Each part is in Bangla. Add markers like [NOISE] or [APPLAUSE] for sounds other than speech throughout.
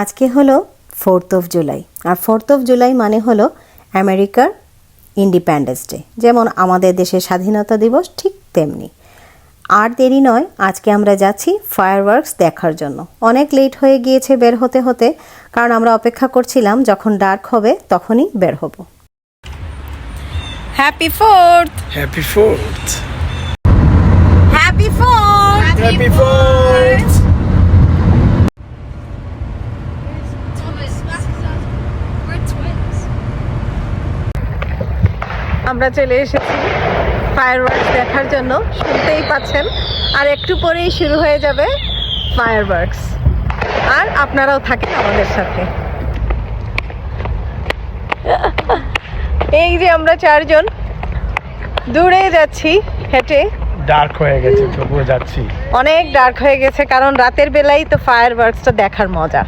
আজকে হলো ফোর্থ অফ জুলাই আর ফোর্থ অফ জুলাই মানে হলো আমেরিকার ইন্ডিপেন্ডেন্স ডে যেমন আমাদের দেশের স্বাধীনতা দিবস ঠিক তেমনি। আর দেরি নয় আজকে আমরা যাচ্ছি ফায়ারওয়ার্কস দেখার জন্য। অনেক লেট হয়ে গিয়েছে বের হতে হতে কারণ আমরা অপেক্ষা করছিলাম যখন ডার্ক হবে তখনই বের হব। Happy fourth Happy Fourth! Happy fourth Happy Fourth! আমরা চলে এসেছি ফায়ারওয়ার্কস দেখার জন্য। শুনতেই পাচ্ছেন। আর একটু পরেই শুরু হয়ে যাবে ফায়ারওয়ার্কস আর আপনারাও থাকেন আমাদের সাথে। এই যে আমরা চারজন দূরে যাচ্ছি হেঁটে। ডার্ক হয়ে গেছে তবুও যাচ্ছি। অনেক ডার্ক হয়ে গেছে কারণ রাতের বেলায় তো ফায়ার ওয়ার্কসটা দেখার মজা।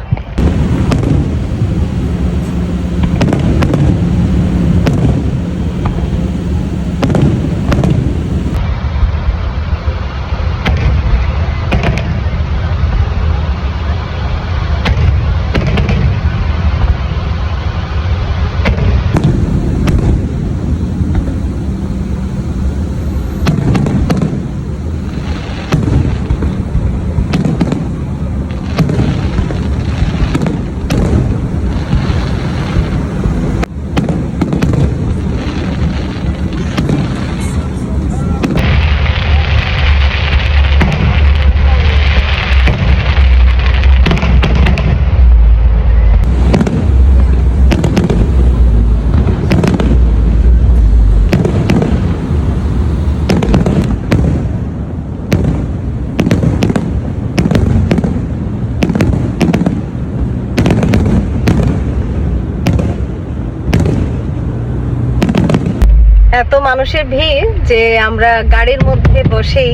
এত মানুষের ভিড় যে আমরা গাড়ির মধ্যে বসেই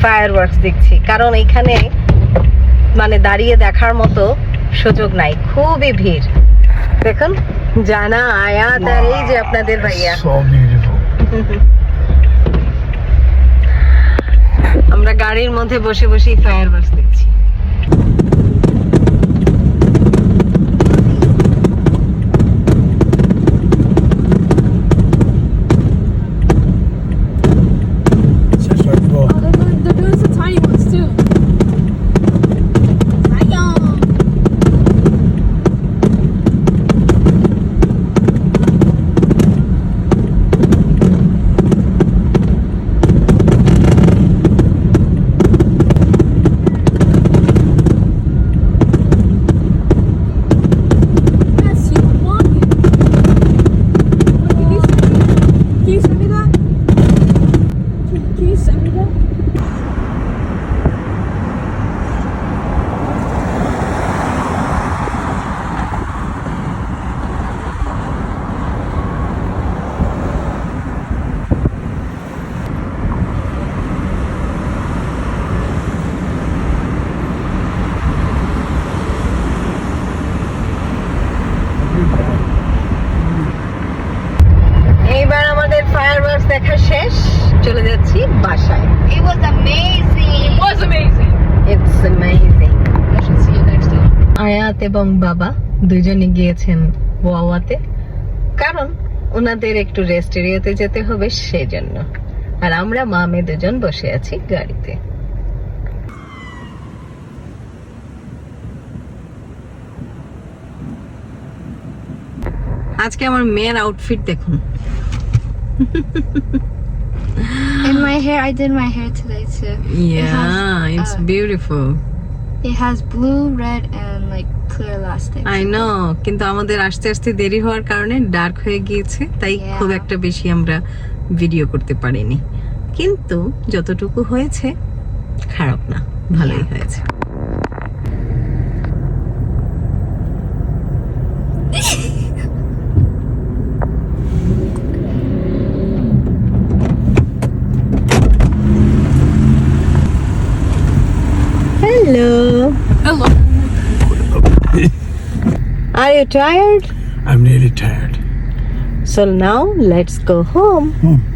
ফায়ার দেখছি। কারণ এখানে মানে দাঁড়িয়ে দেখার মতো সুযোগ নাই। খুবই ভিড়। দেখুন জানা আয়াত আর এই যে আপনাদের ভাইয়া। আমরা গাড়ির মধ্যে বসে বসেই ফায়ার দেখছি। যাচ্ছি বাসায় It was amazing. It was amazing. It's amazing I should see you next time. আয়াত এবং বাবা দুজনে গিয়েছেন ওয়াওয়াতে কারণ ওনাদের একটু রেস্ট এরিয়াতে যেতে হবে সেজন্য আর আমরা মা মেয়ে দুজন বসে আছি গাড়িতে আজকে আমার মেয়ের আউটফিট দেখুন [LAUGHS] my hair, I did my hair today too. Yeah, it has, it's uh, beautiful. It has blue, red, and like clear elastic. I know. কিন্তু আমাদের আসতে আসতে দেরি হওয়ার কারণে ডার্ক হয়ে গিয়েছে তাই. খুব একটা বেশি আমরা ভিডিও করতে পারিনি কিন্তু যতটুকু হয়েছে খারাপ না ভালোই [LAUGHS] Are you tired? I'm really tired. So now let's go home. Hmm.